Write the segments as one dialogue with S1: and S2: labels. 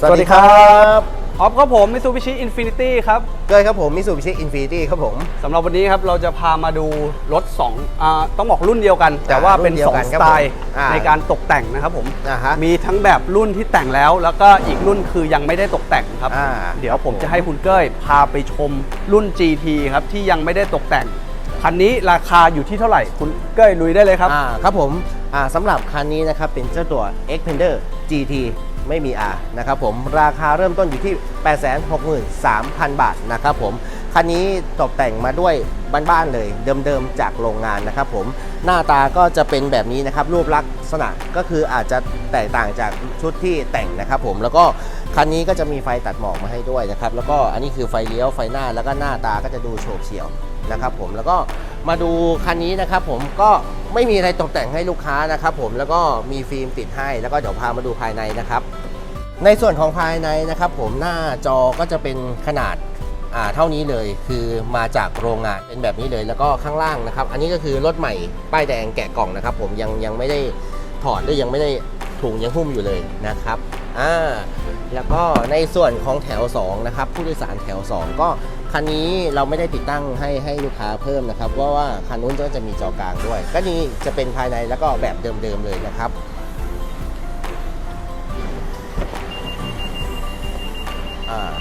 S1: สวัสดีครับ
S2: ออฟครับผม Mitsubishi Infinity ครับ
S1: เก้ยครับผมมิสูบิชิอินฟินิตี้ครับผม
S2: สำหรับวันนี้ครับเราจะพามาดูรถ2อ่าต้องบอกรุ่นเดียวกัน แต่ว่าเป็น
S1: รุ่นเดียวกัน
S2: 2ส
S1: ครับ
S2: ไตล์
S1: ผมอ่า
S2: ในการตกแต่งนะครับผม
S1: อ่าฮะ
S2: มีทั้งแบบรุ่นที่แต่งแล้ว แล้วก็อีกรุ่นคือยังไม่ได้ตกแต่งครับ
S1: อ่า
S2: เดี๋ยวผมจะให้คุณเก้ยพาไปชมรุ่น GT ครับที่ยังไม่ได้ตกแต่งคันนี้ราคาอยู่ที่เท่าไหร่คุณเก้ยลุยได้เลยครับ
S1: อ่าครับผมอ่าสำหรับคันนี้นะครับเป็นเจ้าตัว Xpander GT ไม่มี R นะครับผมราคาเริ่มต้นอยู่ที่ 863,000 บาทนะครับผมคันนี้ตกแต่งมาด้วยบ้านๆเลยเดิมๆจากโรงงานนะครับผมหน้าตาก็จะเป็นแบบนี้นะครับรูปลักษณะก็คืออาจจะแตกต่างจากชุดที่แต่งนะครับผมแล้วก็คันนี้ก็จะมีไฟตัดหมอกมาให้ด้วยนะครับแล้วก็อันนี้คือไฟเลี้ยวไฟหน้าแล้วก็หน้าตาก็จะดูโฉบเฉี่ยวนะครับผมแล้วก็ มาดูคันนี้นะครับผมก็ไม่มีอะไรตกแต่งให้ลูกค้านะครับผมแล้วก็มีฟิล์มติดให้แล้วก็เดี๋ยวพามาดูภายในนะครับ ในส่วนของภายในนะครับ ผมหน้าจอก็จะเป็นขนาดอ่าเท่านี้เลยคือมาจากโรงงานเป็นแบบนี้เลย แล้วก็ข้างล่างนะครับ อันนี้ก็คือรถใหม่ป้ายแดงแกะกล่องนะครับ ผมยังยังไม่ได้ถอดด้วยยังไม่ได้ถุงยังหุ้มอยู่เลยนะครับ อ่าแล้วก็ในส่วนของแถว 2 นะครับ ผู้โดยสารแถว 2 ก็คันนี้เราไม่ได้ติดตั้งให้ให้ลูกค้าเพิ่มนะครับเพราะว่าคันนู้นก็จะมีจอกลางด้วย ก็นี่จะเป็นภายในแล้วก็แบบเดิมๆเลยนะครับอ่า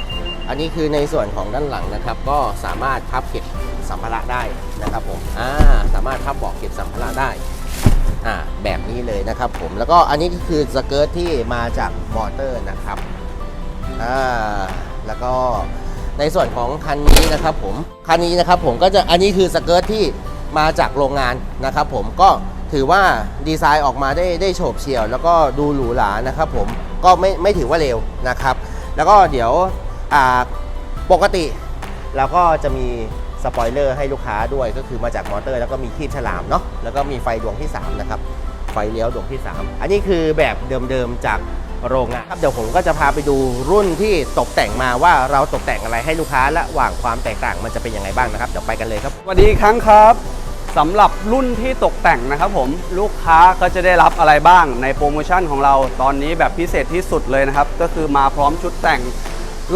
S1: อันนี้คือในส่วนของด้านหลังนะครับ ก็สามารถพับเก็บสัมภาระได้นะครับผมอ่าสามารถพับเบาะเก็บสัมภาระได้ อ่าแบบนี้เลยนะครับผมแล้วก็อันนี้ก็คือสเกิร์ตที่มาจากมอเตอร์นะครับอ่าแล้วก็ในส่วนของคันนี้นะครับผมคันนี้นะครับผมก็จะอันนี้คือสเกิร์ตที่มาจากโรงงานนะครับผมก็ถือว่าดีไซน์ออกมาได้ได้โฉบเฉี่ยว แล้วก็ดูหรูหรานะครับผมก็ไม่ไม่ถือว่าเร็วนะครับ แล้วก็เดี๋ยวอ่าปกติเราก็จะมี สปอยเลอร์ให้ลูกค้าด้วยก็คือมาจากมอเตอร์ แล้วก็มีคีบฉลามเนาะแล้วก็มีไฟดวงที่ 3 นะครับ ไฟเลี้ยวดวงที่ 3 อันนี้คือแบบเดิมๆจากโรงงานครับเดี๋ยวผมก็จะพาไปดูรุ่นที่ตกแต่งมาว่าเราตกแต่งอะไรให้ลูกค้าและหว่างความแตกต่างมันจะเป็นยังไงบ้างนะครับเดี๋ยวไปกันเลยครับ
S2: สวัสดีอีกครั้งครับสำหรับรุ่นที่ตกแต่งนะครับผมลูกค้าก็จะได้รับอะไรบ้างในโปรโมชั่นของเราตอนนี้แบบพิเศษที่สุดเลยนะครับ ก็คือมาพร้อมชุดแต่ง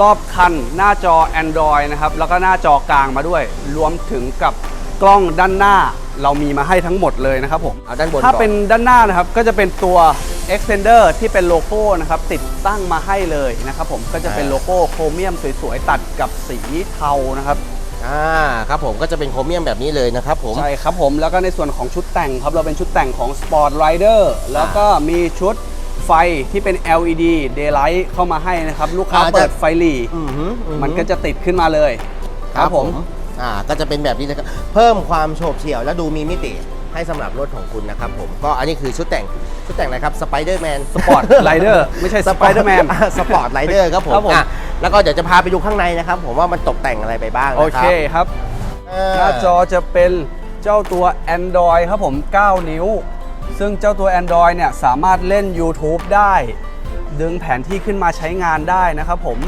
S2: รอบคันหน้าจอ Android นะครับ แล้วก็หน้าจอกลางมาด้วย รวมถึงกับกล้องด้านหน้าเรามีมาให้ทั้งหมดเลยนะครับผม
S1: เอาด้านบน
S2: ถ้า
S1: ก่อน
S2: เป็นด้านหน้านะครับก็จะเป็นตัว extender ที่เป็นโลโก้นะครับติดตั้งมาให้เลยนะครับผมก็จะเป็นโลโก้โครเมียมสวยๆ ตัดกับสีเทานะครับ
S1: อ่าครับผมก็จะเป็นโครเมียมแบบนี้เลยนะครับผม
S2: ใช่ครับผมแล้วก็ในส่วนของชุดแต่งครับ เราเป็นชุดแต่งของ Sport Rider แล้วก็มีชุด ไฟที่เป็น LED Daylight เข้ามาให้นะครับ ลูกค้า
S1: อ่าจะ
S2: เปิดไฟหลี
S1: อือหืออือหือ
S2: มันก็จะติดขึ้นมาเลย ครับผม
S1: อ่าก็จะเป็นแบบนี้นะครับเพิ่มความโฉบเฉี่ยวและดูมีมิติให้สำหรับรถของคุณนะครับผมก็อันนี้คือชุดแต่งชุดแต่งอะไรครับสไปเดอร์แมน
S2: Sport Rider ไม่ใช่ Spider-Man
S1: สปอร์ตไรเดอร์ครับผม
S2: ครับผม
S1: อะแล้วก็เดี๋ยวจะพาไปดูข้างในนะครับ ผมว่ามันตกแต่งอะไรไปบ้าง
S2: โอ
S1: นะค
S2: เครับครับ
S1: อ่า
S2: หน้าจอจะเป็นเจ้าตัว Android ครับผม 9 นิ้ว ซึ่งเจ้าตัว Android เนี่ยสามารถเล่น YouTube ได้ ดึงแผนที่ขึ้นมาใช้งานได้นะครับผม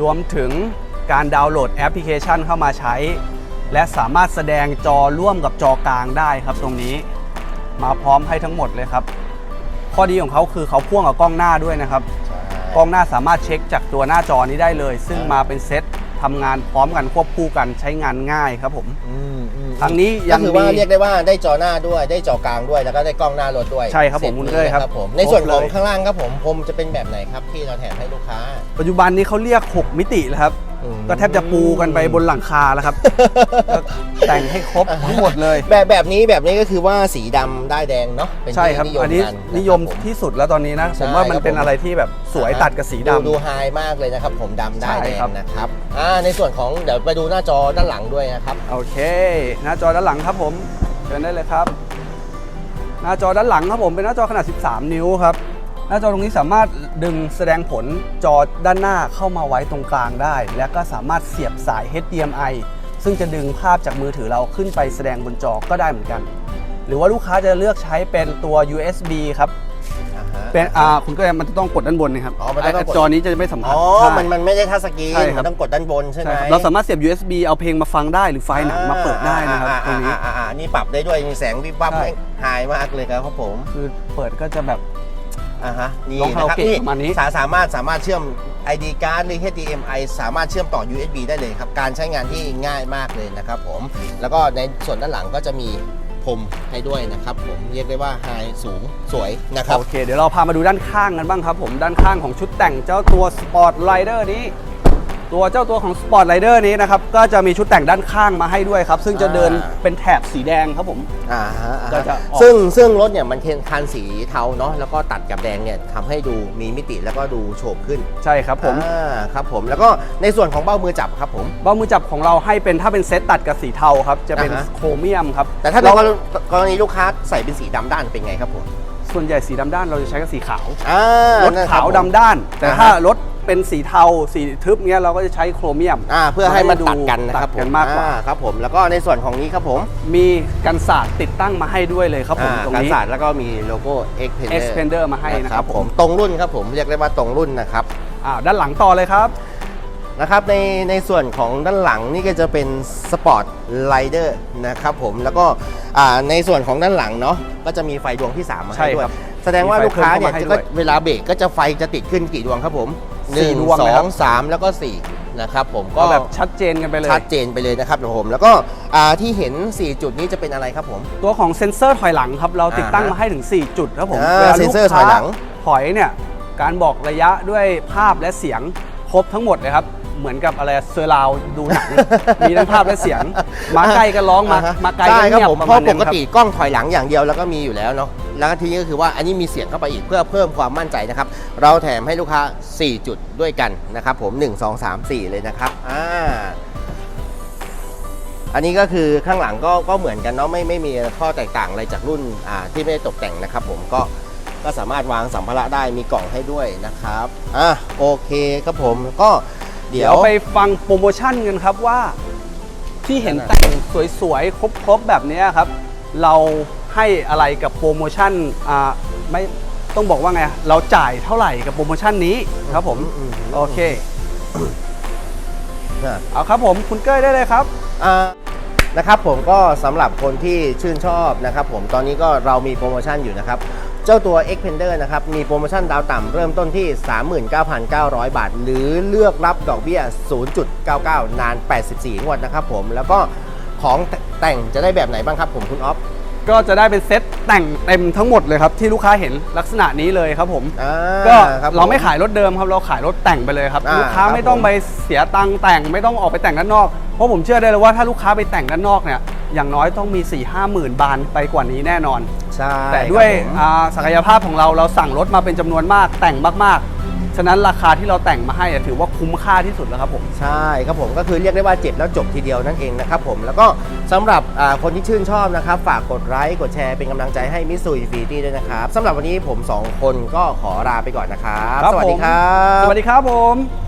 S2: รวมถึงการดาวน์โหลดแอปพลิเคชันเข้ามาใช้ และสามารถแสดงจอร่วมกับจอกลางได้ครับตรงนี้ มาพร้อมให้ทั้งหมดเลยครับ ข้อดีของเขาคือเขาพ่วงกับกล้องหน้าด้วยนะครับ กล้องหน้าสามารถเช็คจากตัวหน้าจอนี้ได้เลย ซึ่งมาเป็นเซตทำงานพร้อมกันควบคู่กันใช้งานง่ายครับผม
S1: อืมอืม
S2: ทางนี้
S1: ก็
S2: ยัง
S1: คือ
S2: มี
S1: ว่าเรียกได้ว่าได้จอหน้าด้วยได้จอกลางด้วยแล้วก็ได้กล้องหน้ารถด้วย
S2: ใช่ครับผม
S1: สจ
S2: คุณเต้ยครับ
S1: นะผมในส่วนของ
S2: ครบเลย
S1: ข้างล่างครับผมผมจะเป็นแบบไหนครับที่เราแถมให้ลูกค้า
S2: ปัจจุบันนี้เขาเรียก 6 มิติแล้วครับ
S1: อืม
S2: ก็แทบจะปูกันไปบนหลังคาแล้วครับก็แต่งให้ครบทั้งหมดเลย
S1: แบบแบบนี้แบบนี้ก็คือว่าสีดำได้ายแดงเนาะเป็น
S2: ใช่ครับ
S1: ที่
S2: อันนี้
S1: กัะครับ
S2: นิยม
S1: ผม
S2: ที่สุดแล้วตอนนี้นะ
S1: ใช่
S2: ผมว่ามันเป็น
S1: ครับผม
S2: อะไรที่แบบสวยตัดกับสี
S1: ดู
S2: ดำ
S1: ดูไฮมากเลยนะครับ ผมดำได้าย
S2: ใช่
S1: แดง
S2: ครับ
S1: นะครับอ่าในส่วนของเดี๋ยวไปดูหน้าจอด้านหลังด้วยนะครับ
S2: โอเคหน้าจอด้านหลังครับผมเชิญได้เลยครับ หน้าจอด้านหลังครับผมเป็นหน้าจอขนาด 13 นิ้วครับ หน้าจอตรงนี้สามารถดึงแสดงผลจอด้านหน้าเข้ามาไว้ตรงกลางได้ และก็สามารถเสียบสาย HDMI ซึ่งจะดึงภาพจากมือถือเราขึ้นไปแสดงบนจอก็ได้เหมือนกัน หรือว่าลูกค้าจะเลือกใช้เป็นตัว USB ครับ
S1: อ่าฮะ
S2: เป็นอ่าคุณก็มันจะต้องกดด้านบนนะครับ
S1: อ๋อมันต้องกด
S2: ไจอนี้จะไม่สัมผัส
S1: อ๋อ
S2: ใช่
S1: มันมันไม่ได้ทัชสกรีน
S2: ใช่ครับ
S1: มันต้องกดด้านบนใช่ไหม
S2: ใช่ครับเราสามารถเสียบ USB เอาเพลงมาฟังได้หรือไฟล์หนังมาเปิดได้นะครับ
S1: อ่า
S2: ตรงนี้
S1: อ่าอ่าอ่านี่ปรับได้ด้วยมีแสงวิบวับ
S2: ใช่
S1: ไฮมากเลยครับผม
S2: คือเปิดก็จะแบบ
S1: อ่าฮะนี่
S2: ร้องคา
S1: นะ
S2: รา
S1: ครับ
S2: โอเกะ
S1: นี่
S2: ประมาณนี้
S1: สาสามารถสามารถเชื่อม ID card หรือ HDMI สามารถเชื่อมต่อ USB ได้เลยครับ การใช้งานที่ง่ายมากเลยนะครับผม แล้วก็ในส่วนด้านหลังก็จะมีพรมให้ด้วยนะครับผม เรียกได้ว่าไฮสูงสวยนะครับ
S2: โอเค เดี๋ยวเราพามาดูด้านข้างกันบ้างครับผม ด้านข้างของชุดแต่งเจ้าตัว Sport Rider นี้ ตัวเจ้าตัวของ Sport Rider นี้นะครับ ก็จะมีชุดแต่งด้านข้างมาให้ด้วยครับ ซึ่งจะเดิน
S1: อ่า
S2: เป็นแถบสีแดงครับผม
S1: อ่าฮะอ่า
S2: ก็จะ
S1: ฮะ
S2: ออก
S1: ซึ่งซึ่งรถเนี่ยมันเป็นคันสีเทาเนาะแล้วก็ตัดกับแดงเนี่ยทำให้ดูมีมิติแล้วก็ดูโฉบขึ้น
S2: ใช่ครับผม
S1: อ่าครับผมแล้วก็ในส่วนของเบ้ามือจับครับผม
S2: เบ้ามือจับของเราให้เป็นถ้าเป็นเซตตัดกับสีเทาครับ จะเป็น
S1: อ่าฮะ
S2: โครเมียมครับ
S1: แต่ถ้าใน
S2: เรา
S1: กรณีลูกค้าใส่เป็นสีดำด้านเป็นไงครับผม
S2: ส่วนใหญ่สีดำด้านเราจะใช้กับสีขาว
S1: อ่าร
S2: ถ
S1: นั่นค
S2: ขา
S1: บ
S2: ว
S1: ผม
S2: ดำด้าน แต่
S1: อ่าฮะ
S2: ถ้ารถ เป็นสีเทาสีทึบเงี้ยเราก็จะใช้โครเมียม
S1: อ่าเพื่อให้มันตัดกันนะครับ
S2: ตัด
S1: ผ
S2: กัน
S1: ม
S2: มากกว่า
S1: อ่ครับผมแล้วก็ในส่วนของนี้ครับผม
S2: มีกันศาสตร์ติดตั้งมาให้ด้วยเลยครับผม
S1: อ่า
S2: ตรง
S1: การ
S2: นี้
S1: ศาสตร์แล้วก็มีโลโก้ Xpander
S2: Xpander มาให้นะครับผม
S1: ตรงรุ่นครับผมเรียกได้ว่าตรงรุ่นนะครับ
S2: อ่าด้านหลังต่อเลยครับ
S1: นะครับในในส่วนของด้านหลังนี่ก็จะเป็นสปอร์ตไลเดอร์นะครับผมแล้วก็อ่าในส่วนของด้านหลังเนาะก็จะมีไฟดวงที่ 3 มา
S2: ใช่
S1: ให้ด้ว
S2: ครั
S1: ย
S2: บ
S1: แสดงว่า
S2: มีไฟ
S1: ลูกค้าเนี่ย
S2: เพิ่มเข้ามาให้
S1: จะ
S2: ด้
S1: ก็
S2: วย
S1: เวลาเบรกก็จะไฟจะติดขึ้นกี่ดวงครับผม
S2: สี่
S1: 1
S2: ดวงเลยครับ
S1: 2 3แล้วก็4นะครับผมก็
S2: ก็แบบชัดเจนกันไปเลย
S1: ชัดเจนไปเลยนะครับผม แล้วก็อ่าที่เห็น 4 จุดนี้จะเป็นอะไรครับผม
S2: ตัวของเซ็นเซอร์ถอยหลังครับ เราติดตั้ง
S1: อ่าฮะ
S2: มาให้ถึง 4 จุดครับผม
S1: อ่า
S2: วลา
S1: เซ็นเซอร์
S2: ลูกค้า
S1: ถอยหลัง
S2: ถอยเนี่ย การบอกระยะด้วยภาพและเสียงครบทั้งหมดเลยครับ เหมือนกับอะไรเซอร์ราวดูหนัง มีทั้งภาพและเสียง มาไกลก็ร้องมา
S1: อ่ฮะ
S2: มาไกล
S1: ใช่
S2: ก็
S1: ครับ
S2: เงียบ
S1: ผม
S2: ประ
S1: เพ
S2: มาณ
S1: ราะป
S2: นี้
S1: ก
S2: ครับ
S1: ติกล้องถอยหลังอย่างเดียวแล้วก็มีอยู่แล้วเนาะแล้วก็ทีนี้ก็คือว่าอันนี้มีเสียงเข้าไปอีกเพื่อเพิ่มความมั่นใจนะครับ เราแถมให้ลูกค้า 4 จุดด้วยกันนะครับผม 1 2 3 4 เลยนะครับอ่าอันนี้ก็คือข้างหลังก็ก็เหมือนกันเนาะไม่ไม่มีข้อแตกต่างอะไรจากรุ่นอ่าที่ไม่ได้ตกแต่งนะครับ ผมก็ก็สามารถวางสัมภาระได้มีกล่องให้ด้วยนะครับอะโอเคครับผมก็ เดี๋
S2: เดี๋
S1: ย
S2: ยววไปฟังโปรโมชั่นกันครับว่าที่เห็นแต่งสวยๆ ครบๆ แบบเนี้ยครับ เราให้อะไรกับโปรโมชั่นอ่าไม่ต้องบอกว่าไง เราจ่ายเท่าไหร่กับโปรโมชั่นนี้ครับผม
S1: อืม
S2: โอเค
S1: อะ
S2: เอาครับผมคุณเก้ยได้เลยครับ
S1: อ่านะครับผมก็สำหรับคนที่ชื่นชอบนะครับผมตอนนี้ก็เรามีโปรโมชั่นอยู่นะครับ เจ้าตัว Xpander นะครับ มีโปรโมชั่นดาวต่ำเริ่มต้นที่ 39,900 บาท หรือเลือกรับดอกเบี้ย 0.99 นาน 84 งวดนะครับผม แล้วก็ของแต่งจะได้แบบไหนบ้างครับผมคุณออฟ
S2: ก็จะได้เป็นเซ็ตแต่งเต็มทั้งหมดเลยครับ ที่ลูกค้าเห็นลักษณะนี้เลยครับผม
S1: อ่า
S2: ก็
S1: ครับผ
S2: เราไม่ขายรถเดิมครับเราขายรถแต่งไปเลยครับ
S1: อ่า
S2: ลูกค้า
S1: ครับ
S2: ไม่ต้อง
S1: ผม
S2: ไปเสียตังค์แต่งไม่ต้องออกไปแต่งด้านนอกเพราะผมเชื่อได้เลยว่าถ้าลูกค้าไปแต่งด้านนอกเนี่ย อย่างน้อยต้องมี4 5หมื่นบาทไปกว่านี้แน่นอน
S1: ใช่
S2: แต่ด้วย
S1: ครับผม
S2: อ่าศักยภาพของเราเราสั่งรถมาเป็นจำนวนมากแต่งมากๆ ฉะนั้นราคาที่เราแต่งมาให้อะถือว่าคุ้มค่าที่สุดแล้วครับผม
S1: ใช่ครับผมก็คือเรียกได้ว่าเจ็บแล้วจบทีเดียวนั่นเองนะครับผมแล้วก็สำหรับอ่าคนที่ชื่นชอบนะครับฝากกดไลค์กดแชร์เป็นกำลังใจให้มิสซูอินฟิตี้ด้วยนะครับสำหรับวันนี้ผม2คนก็ขอลาไปก่อนนะครับ
S2: ครับ
S1: สวัสดี
S2: ผม
S1: ครับ
S2: สวัสดีครับผม